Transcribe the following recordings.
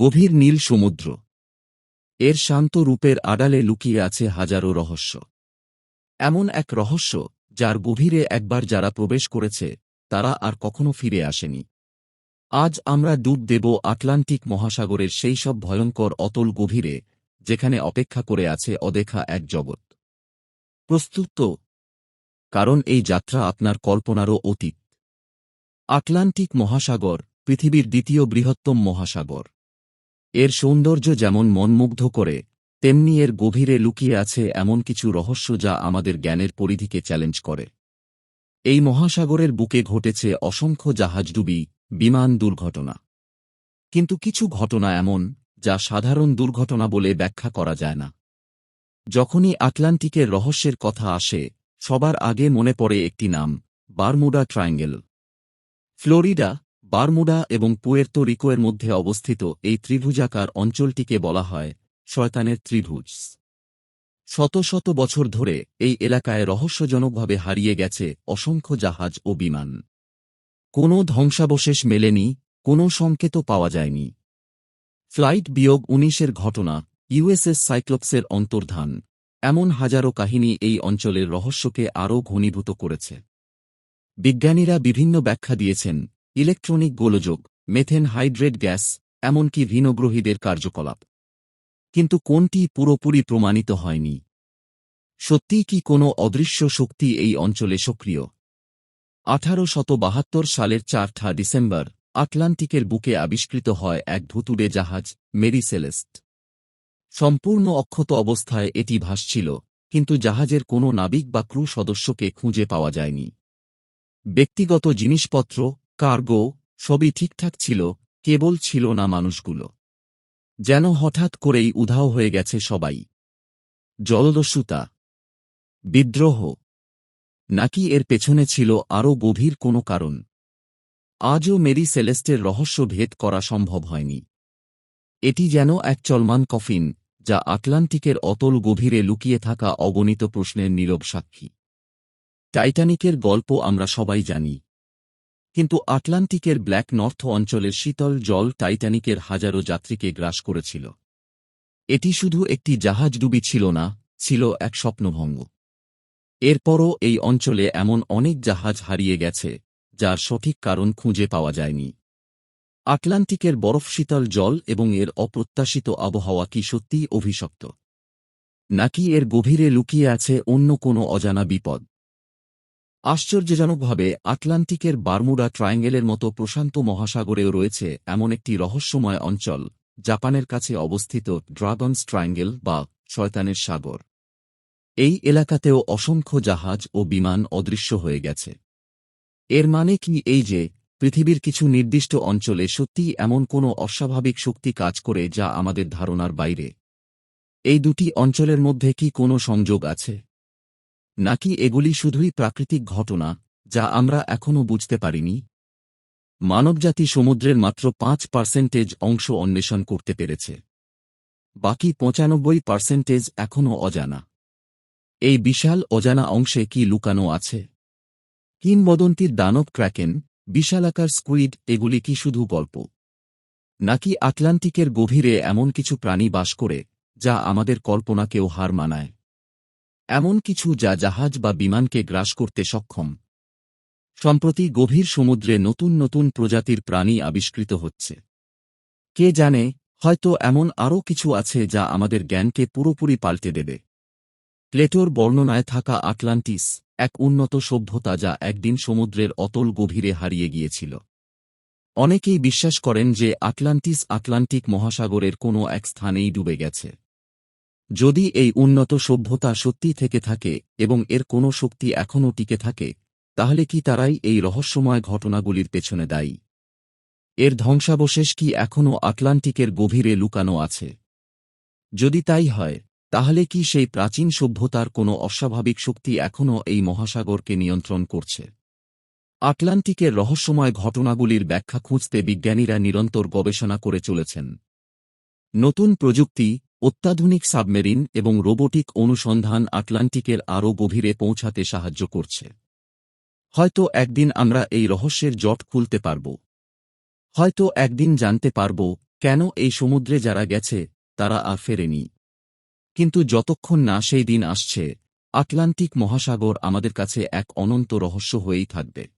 গভীর নীল সমুদ্র। এর শান্ত রূপের আড়ালে লুকিয়ে আছে হাজারো রহস্য। এমন এক রহস্য, যার গভীরে একবার যারা প্রবেশ করেছে, তারা আর কখনো ফিরে আসেনি। আজ আমরা ডুব দেব আটলান্টিক মহাসাগরের সেই সব ভয়ঙ্কর অতল গভীরে, যেখানে অপেক্ষা করে আছে অদেখা এক জগৎ। প্রস্তুত? কারণ এই যাত্রা আপনার কল্পনারও অতীত। আটলান্টিক মহাসাগর, পৃথিবীর দ্বিতীয় বৃহত্তম মহাসাগর। এর সৌন্দর্য যেমন মনমুগ্ধ করে, তেমনি এর গভীরে লুকিয়ে আছে এমন কিছু রহস্য যা আমাদের জ্ঞানের পরিধিকে চ্যালেঞ্জ করে। এই মহাসাগরের বুকে ঘটেছে অসংখ্য জাহাজডুবি, বিমান দুর্ঘটনা। কিন্তু কিছু ঘটনা এমন, যা সাধারণ দুর্ঘটনা বলে ব্যাখ্যা করা যায় না। যখনই আটলান্টিকের রহস্যের কথা আসে, সবার আগে মনে পড়ে একটি নাম, বারমুডা ট্রায়াঙ্গেল। ফ্লোরিডা বারমুডা এবং পুয়ের্তো রিকোয়ের মধ্যে অবস্থিত এই ত্রিভুজাকার অঞ্চলটিকে বলা হয় শয়তানের ত্রিভুজ। শত শত বছর ধরে এই এলাকায় রহস্যজনকভাবে হারিয়ে গেছে অসংখ্য জাহাজ ও বিমান। কোনো ধ্বংসাবশেষ মেলেনি, কোনো সংকেত পাওয়া যায়নি। ফ্লাইট বিয়োগ উনিশের ঘটনা, ইউএসএস সাইক্লোপসের অন্তর্ধান, এমন হাজারো কাহিনী এই অঞ্চলের রহস্যকে আরও ঘনীভূত করেছে। বিজ্ঞানীরা বিভিন্ন ব্যাখ্যা দিয়েছেন ইলেকট্রনিক গোলযোগ, মেথেন হাইড্রেট গ্যাস, এমনকি ভিনগ্রহীদের কার্যকলাপ। কিন্তু কোনটি পুরোপুরি প্রমাণিত হয়নি? সত্যিই কি কোনো অদৃশ্য শক্তি এই অঞ্চলে সক্রিয়? আঠারো শত বাহাত্তর সালের চারঠা ডিসেম্বর, আটলান্টিকের বুকে আবিষ্কৃত হয় এক ভুতুড়ে জাহাজ মেরি সেলেস্ট সম্পূর্ণ অক্ষত অবস্থায় এটি ভাসছিল, কিন্তু জাহাজের কোনো নাবিক বা ক্রু সদস্যকে খুঁজে পাওয়া যায়নি। ব্যক্তিগত জিনিসপত্র কার্গো সবই ঠিকঠাক ছিল, কেবল ছিল না মানুষগুলো। যেন হঠাৎ করেই উধাও হয়ে গেছে সবাই। জলদস্যুতা। বিদ্রোহ। নাকি এর পেছনে ছিল আরও গভীর কোনো কারণ? আজও মেরি সেলেস্টের রহস্য ভেদ করা সম্ভব হয়নি। এটি যেন এক চলমান কফিন, যা আটলান্টিকের অতল গভীরে লুকিয়ে থাকা অগণিত প্রশ্নের নীরব সাক্ষী। টাইটানিকের গল্প আমরা সবাই জানি। কিন্তু আটলান্টিকের ব্ল্যাক নর্থ অঞ্চলের শীতল জল টাইটানিকের হাজারো যাত্রীকে গ্রাস করেছিল। এটি শুধু একটি জাহাজডুবি ছিল না, ছিল এক স্বপ্নভঙ্গ। এরপরও এই অঞ্চলে এমন অনেক জাহাজ হারিয়ে গেছে, যার সঠিক কারণ খুঁজে পাওয়া যায়নি। আটলান্টিকের বরফ শীতল জল এবং এর অপ্রত্যাশিত আবহাওয়া কি সত্যিই অভিশপ্ত? নাকি এর গভীরে লুকিয়ে আছে অন্য কোনো অজানা বিপদ? আশ্চর্যজনকভাবে আটলান্টিকের বারমুডা ট্রায়াঙ্গেলের মতো প্রশান্ত মহাসাগরেও রয়েছে এমন একটি রহস্যময় অঞ্চল, জাপানের কাছে অবস্থিত ড্রাগনস ট্রায়াঙ্গেল বা শয়তানের সাগর। এই এলাকাতেও অসংখ্য জাহাজ ও বিমান অদৃশ্য হয়ে গেছে। এর মানে কি এই যে, পৃথিবীর কিছু নির্দিষ্ট অঞ্চলে সত্যিই এমন কোনো অস্বাভাবিক শক্তি কাজ করে যা আমাদের ধারণার বাইরে? এই দুটি অঞ্চলের মধ্যে কি কোনো সংযোগ আছে? নাকি এগুলি শুধুই প্রাকৃতিক ঘটনা, যা আমরা এখনও বুঝতে পারিনি? মানবজাতি সমুদ্রের মাত্র পাঁচ পার্সেন্টেজ অংশ অন্বেষণ করতে পেরেছে। বাকি পঁচানব্বই পার্সেন্টেজ এখনও অজানা। এই বিশাল অজানা অংশে কি লুকানো আছে? কিংবদন্তির দানব ক্র্যাকেন, বিশালাকার স্কুইড, এগুলি কি শুধু গল্প? নাকি আটলান্টিকের গভীরে এমন কিছু প্রাণী বাস করে, যা আমাদের কল্পনাকেও হার মানায়? এমন কিছু যা জাহাজ বা বিমানকে গ্রাস করতে সক্ষম। সম্প্রতি গভীর সমুদ্রে নতুন নতুন প্রজাতির প্রাণী আবিষ্কৃত হচ্ছে। কে জানে, হয়তো এমন আরও কিছু আছে যা আমাদের জ্ঞানকে পুরোপুরি পাল্টে দেবে। প্লেটোর বর্ণনায় থাকা আটলান্টিস এক উন্নত সভ্যতা যা একদিন সমুদ্রের অতল গভীরে হারিয়ে গিয়েছিল। অনেকেই বিশ্বাস করেন যে আটলান্টিস আটলান্টিক মহাসাগরের কোনো এক স্থানেই ডুবে গেছে। যদি এই উন্নত সভ্যতা সত্যি থেকে থাকে এবং এর কোনো শক্তি এখনও টিকে থাকে, তাহলে কি তারাই এই রহস্যময় ঘটনাগুলির পেছনে দায়ী? এর ধ্বংসাবশেষ কি এখনও আটলান্টিকের গভীরে লুকানো আছে? যদি তাই হয়, তাহলে কি সেই প্রাচীন সভ্যতার কোনো অস্বাভাবিক শক্তি এখনও এই মহাসাগরকে নিয়ন্ত্রণ করছে? আটলান্টিকের রহস্যময় ঘটনাগুলির ব্যাখ্যা খুঁজতে বিজ্ঞানীরা নিরন্তর গবেষণা করে চলেছেন। নতুন প্রযুক্তি অত্যাধুনিক সাবমেরিন এবং রোবোটিক অনুসন্ধান আটলান্টিকের আরও গভীরে পৌঁছাতে সাহায্য করছে। হয়তো একদিন আমরা এই রহস্যের জট খুলতে পারব। হয়তো একদিন জানতে পারব কেন এই সমুদ্রে যারা গেছে, তারা আর ফেরেনি। কিন্তু যতক্ষণ না সেই দিন আসছে, আটলান্টিক মহাসাগর আমাদের কাছে এক অনন্ত রহস্য হয়েই থাকবে।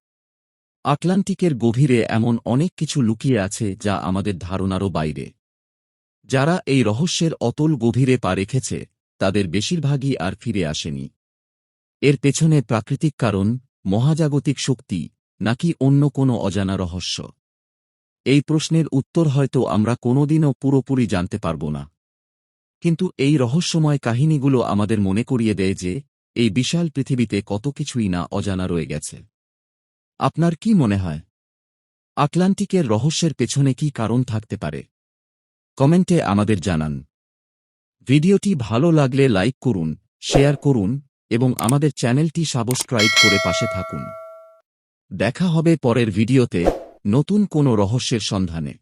আটলান্টিকের গভীরে এমন অনেক কিছু লুকিয়ে আছে যা আমাদের ধারণারও বাইরে। যারা এই রহস্যের অতল গভীরে পা রেখেছে, তাদের বেশিরভাগই আর ফিরে আসেনি। এর পেছনে প্রাকৃতিক কারণ, মহাজাগতিক শক্তি, নাকি অন্য কোনো অজানা রহস্য? এই প্রশ্নের উত্তর হয়তো আমরা কোনোদিনও পুরোপুরি জানতে পারব না। কিন্তু এই রহস্যময় কাহিনীগুলো আমাদের মনে করিয়ে দেয় যে, এই বিশাল পৃথিবীতে কত কিছুই না অজানা রয়ে গেছে। আপনার কি মনে হয়? আটলান্টিকের রহস্যের পেছনে কি কারণ থাকতে পারে? কমেন্টে আমাদের জানান। ভিডিওটি ভালো লাগলে লাইক করুন, শেয়ার করুন এবং আমাদের চ্যানেলটি সাবস্ক্রাইব করে পাশে থাকুন। দেখা হবে পরের ভিডিওতে, নতুন কোনো রহস্যের সন্ধানে।